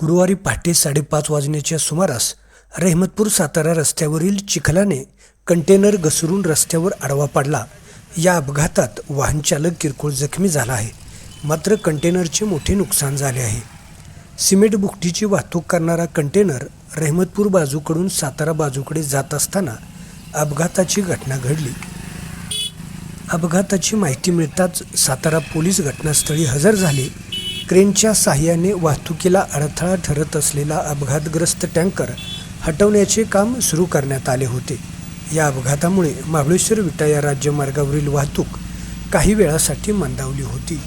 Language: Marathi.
गुरुवारी पहाटे साडेपाच वाजण्याच्या सुमारास रेहमतपूर सातारा रस्त्यावरील चिखलाने कंटेनर घसरून रस्त्यावर आडवा पडला. या अपघातात वाहनचालक किरकोळ जखमी झाला आहे. मात्र कंटेनरचे मोठे नुकसान झाले आहे. सिमेंट बुकटीची वाहतूक करणारा कंटेनर रेहमतपूर बाजूकडून सातारा बाजूकडे जात असताना अपघाताची घटना घडली. अपघाताची माहिती मिळताच सातारा पोलीस घटनास्थळी हजर झाले. क्रेनच्या साहाय्याने वाहतुकीला अडथळा ठरत असलेला अपघातग्रस्त टँकर हटवण्याचे काम सुरू करण्यात आले होते. या अपघातामुळे महाबळेश्वर विटा या राज्यमार्गावरील वाहतूक काही वेळासाठी मंदावली होती.